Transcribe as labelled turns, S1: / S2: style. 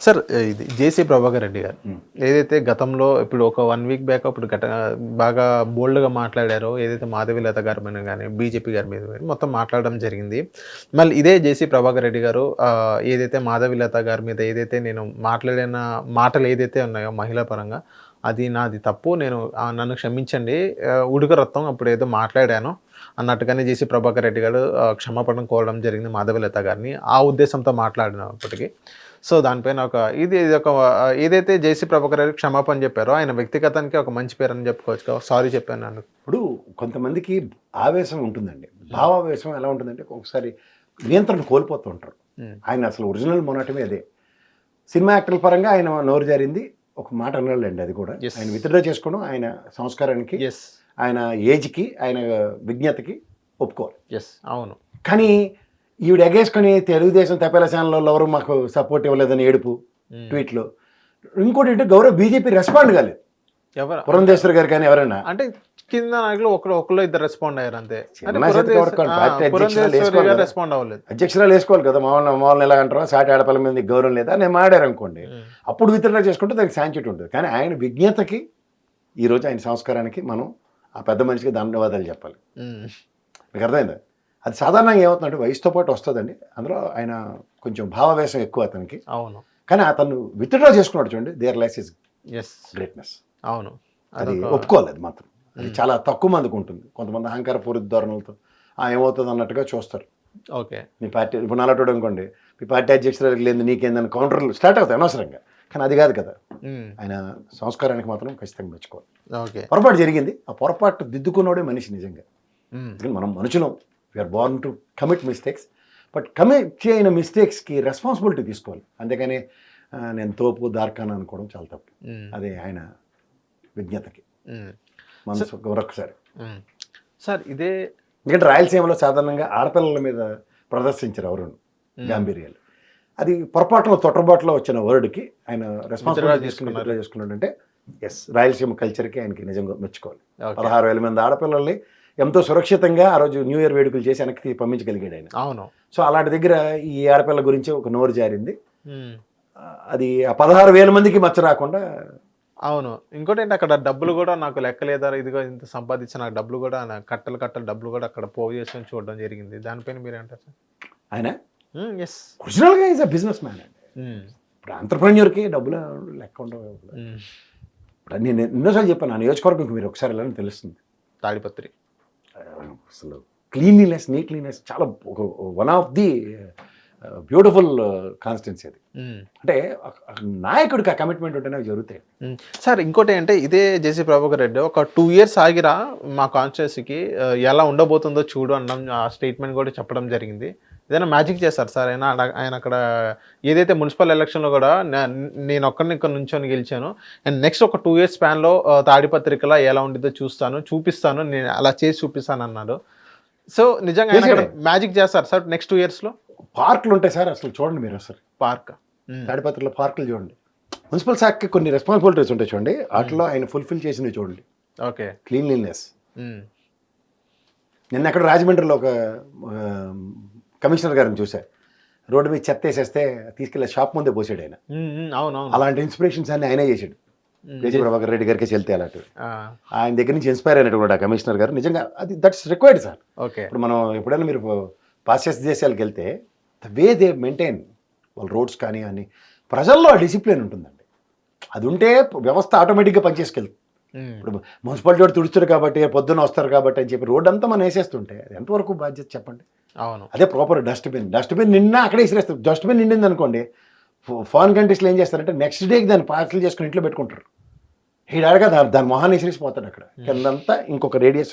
S1: Sir ఇది జేసీ ప్రభాకర్ రెడ్డి గారు. ఏదైతే గతంలో ఇప్పుడు ఒక వన్ వీక్ బ్యాక్ అప్పుడు గట బాగా బోల్డ్గా మాట్లాడారో ఏదైతే మాధవిలత గారి మీద కానీ బీజేపీ గారి మీద కానీ మొత్తం మాట్లాడడం జరిగింది మళ్ళీ ఇదే జేసీ ప్రభాకర్ రెడ్డి గారు ఏదైతే మాధవిలత గారి మీద ఏదైతే నేను మాట్లాడిన మాటలు ఏదైతే ఉన్నాయో మహిళా పరంగా అది నాది తప్పు నేను నన్ను క్షమించండి. ఆ, ఉడుక రక్తం అప్పుడు ఏదో మాట్లాడాను. అన్నట్టుగానే జేసీ ప్రభాకర్ రెడ్డి గారు క్షమాపణ కోరడం జరిగింది మాధవిలత గారిని. ఆ ఉద్దేశంతో మాట్లాడినప్పటికీ. సో దానిపైన ఒక ఇది ఇది ఒక ఏదైతే జేసీ ప్రభాకర్ గారికి క్షమాపణ చెప్పారో ఆయన వ్యక్తిగతానికి ఒక మంచి పేరు అని చెప్పుకోవచ్చు సారీ చెప్పాను నన్ను.
S2: ఇప్పుడు కొంతమందికి ఆవేశం ఉంటుందండి. భావావేశం ఎలా ఉంటుందంటే ఒకసారి నియంత్రణ కోల్పోతూ ఉంటారు. ఆయన అసలు ఒరిజినల్ మొనటమే అదే. సినిమా యాక్టర్ల పరంగా ఆయన నోరు జారింది. ఒక మాట అన్నాడండి అది కూడా. ఆయన విత్డ్రా చేసుకోవడం ఆయన సంస్కారానికి ఆయన ఏజ్కి ఆయన విజ్ఞతకి ఒప్పుకోవాలి.
S1: ఎస్ అవును.
S2: కానీ ఈవిడ ఎగేసుకొని తెలుగుదేశం తపేల ఛానల్లో ఎవరు మాకు సపోర్ట్ ఇవ్వలేదని ఏడుపు
S1: Hmm.
S2: ట్వీట్లో. ఇంకోటి ఏంటంటే గౌరవ్ బీజేపీ రెస్పాండ్ కాలేదు.
S1: ఎవరు
S2: పురంధేశ్వర్ గారు కానీ ఎవరైనా?
S1: అంటే కింద నాయకులు ఒకరు ఒకరు ఇద్దరు రెస్పాండ్ అయ్యారు అంతే. రెస్పాండ్ అవ్వలేదు.
S2: అధ్యక్షురాలు వేసుకోవాలి కదా మామూలు మామూలు ఎలా అంటారో సాటి ఆడపిల్ల మీద గౌరవం లేదా నేను మాడారు అనుకోండి. అప్పుడు విత్డ్రా చేసుకుంటే దానికి శాంక్షన్ ఉంటుంది కానీ ఆయన విజ్ఞతకి ఈరోజు ఆయన సంస్కారానికి మనం ఆ పెద్ద మనిషికి ధన్యవాదాలు చెప్పాలి. మీకు అర్థమైందా? అది సాధారణంగా ఏమవుతుందంటే వయసుతో పాటు వస్తుందండి. అందులో ఆయన కొంచెం భావావేశం ఎక్కువ అతనికి.
S1: అవును.
S2: కానీ అతను విత్డ్రా చేసుకున్నాడు చూడండి దేర్ లైఫ్ ఇస్ గ్రేట్నెస్
S1: అవును.
S2: అది అది మాత్రం. అది. చాలా తక్కువ మందికి ఉంటుంది. కొంతమంది అహంకారపూరిత ధోరణులతో. ఆ ఏమవుతుంది అన్నట్టుగా చూస్తారు.
S1: ఓకే.
S2: మీ పార్టీ ఇప్పుడు నల్లటోడు అనుకోండి మీ పార్టీ అధ్యక్షురాలకు లేదు నీకేందని కౌంటర్లు స్టార్ట్ అవుతాయి అనవసరంగా. కానీ అది కాదు కదా. ఆయన సంస్కారానికి మాత్రం ఖచ్చితంగా మెచ్చుకోవాలి.
S1: ఓకే.
S2: పొరపాటు జరిగింది. ఆ పొరపాటు దిద్దుకున్నోడే మనిషి నిజంగా. ఎందుకంటే మనం మనుషులం. We are born to commit mistakes but commit చేయని మిస్టేక్స్కి రెస్పాన్సిబిలిటీ తీసుకోవాలి. అంతేగాని ఆ, నేను తోపు దార్కాన అనుకోవడం చాలా తప్పు. అదే ఆయన విజ్ఞతకి. మనసు మరొకసారి.
S1: సార్ ఇదే
S2: ఎందుకంటే రాయలసీమలో సాధారణంగా ఆడపిల్లల మీద ప్రదర్శించారు ఎవరు
S1: Hmm.
S2: గాంభీర్యాలు. అది పొరపాటులో తొట్టబాటులో వచ్చిన వర్డ్కి ఆయన రెస్పాన్సిబిలిటీ తీసుకుని withdraw చేసుకున్నాడంటే ఎస్ రాయలసీమ కల్చర్కి ఆయనకి నిజంగా మెచ్చుకోవాలి. పదహారు వేల మంది ఆడపిల్లల్ని ఎంతో సురక్షితంగా ఆ రోజు న్యూ ఇయర్ వేడుకలు చేసి వెనక్కి పంపించగలిగాడు ఆయన.
S1: అవును.
S2: సో అలాంటి దగ్గర ఈ ఆడపిల్ల గురించి ఒక నోరు జారింది. అది ఆ పదహారు వేల మందికి మచ్చ రాకుండా
S1: అవును. ఇంకోటి ఏంటి అక్కడ డబ్బులు కూడా నాకు లెక్కలేదా ఇదిగో ఇంత సంపాదించిన నాకు డబ్బులు కూడా నా కట్టలు కట్టలు డబ్బులు కూడా అక్కడ పోగు చేసుకొని చూడడం జరిగింది. దానిపైన మీరు అంటారు సార్?
S2: ఆయన?
S1: ఎస్
S2: ఒరిజినల్గా ఈజ్ అ బిజినెస్ మ్యాన్ అండి. ఇప్పుడు ఆంటర్ప్రెన్యూర్కి డబ్బులు లెక్క ఉండవు ఇప్పుడు నేను ఎన్నోసార్లు చెప్పాను ఆ నియోజకవర్గంకి మీరు ఒకసారి వెళ్ళని తెలుస్తుంది.
S1: తాడిపత్రి.
S2: అసలు క్లీన్లీనెస్ నీట్లీనెస్ చాలా one of the beautiful constituency అది.
S1: Hmm.
S2: అంటే నాయకుడికి ఆ కమిట్మెంట్ ఉంటేనే జరుగుతాయి.
S1: సార్ ఇంకోటి అంటే ఇదే జేసీ ప్రభాకర్ రెడ్డి ఒక టూ ఇయర్స్ ఆగిరా మా కాన్స్టిట్యూన్సీకి ఎలా ఉండబోతుందో చూడు అనడం ఆ స్టేట్మెంట్ కూడా చెప్పడం జరిగింది. ఏదైనా మ్యాజిక్ చేస్తారు సార్? ఆయన ఆయన అక్కడ ఏదైతే మున్సిపల్ ఎలక్షన్లో కూడా నేను ఒక్కరిని ఇక్కడ నుంచొని గెలిచాను. అండ్ నెక్స్ట్ ఒక టూ ఇయర్స్ స్పాన్లో తాడిపత్రికలా ఎలా ఉండిద్దో చూస్తాను చూపిస్తాను నేను అలా చేసి చూపిస్తాను అన్నారు సో నిజంగా. మ్యాజిక్ చేస్తారు సార్ నెక్స్ట్ టూ ఇయర్స్లో
S2: పార్కులు ఉంటాయి సార్ అసలు చూడండి మీరు. అసలు
S1: పార్క్.
S2: తాడిపత్రిలో పార్కులు చూడండి. మున్సిపల్ శాఖకి కొన్ని రెస్పాన్సిబిలిటీస్ ఉంటాయి చూడండి. వాటిలో ఆయన ఫుల్ఫిల్ చేసినవి చూడండి.
S1: ఓకే.
S2: క్లీన్లీనెస్ నిన్న అక్కడ రాజమండ్రిలో ఒక కమిషనర్ గారిని చూసా. రోడ్డు మీద చెత్త వేసేస్తే తీసుకెళ్ళి షాప్ ముందే పోసాడు ఆయన.
S1: అవునవును
S2: అలాంటి ఇన్స్పిరేషన్స్ అన్ని ఆయనే చేశాడు. కేజీ ప్రభాకర్ రెడ్డి గారికి వెళ్తే అలాంటివి. ఆయన దగ్గర నుంచి ఇన్స్పైర్ అయినటువంటి ఆ కమిషనర్ గారు. నిజంగా అది దట్స్ రిక్వైర్డ్ సార్.
S1: ఓకే.
S2: ఇప్పుడు మనం ఎప్పుడైనా మీరు పాశ్చాత్య దేశాలకు వెళ్తే ద వే దే మెయింటైన్ వాళ్ళ రోడ్స్ కానీ అని ప్రజల్లో ఆ డిసిప్లిన్ ఉంటుందండి. అది ఉంటే వ్యవస్థ ఆటోమేటిక్గా పనిచేసుకెళ్తుంది. ఇప్పుడు మున్సిపాలిటీ వాడు తుడుస్తారు కాబట్టి పొద్దున్న వస్తారు కాబట్టి అని చెప్పి రోడ్ అంతా మనం వేసేస్తుంటే అది ఎంతవరకు బాధ్యత చెప్పండి?
S1: అవును.
S2: అదే ప్రాపర్ డస్ట్బిన్ డస్ట్బిన్ నిన్న అక్కడే విసిరేస్తారు డస్ట్బిన్ నిండింది అనుకోండి ఫారెన్ కంట్రీస్లో ఏం చేస్తారంటే నెక్స్ట్ డేకి దాన్ని పార్సల్ చేసుకుని ఇంట్లో పెట్టుకుంటారు. ఈడాడగా దాని దాని మొహాన్ని విసిరిసిపోతాడు అక్కడ. కిందంతా ఇంకొక రేడియస్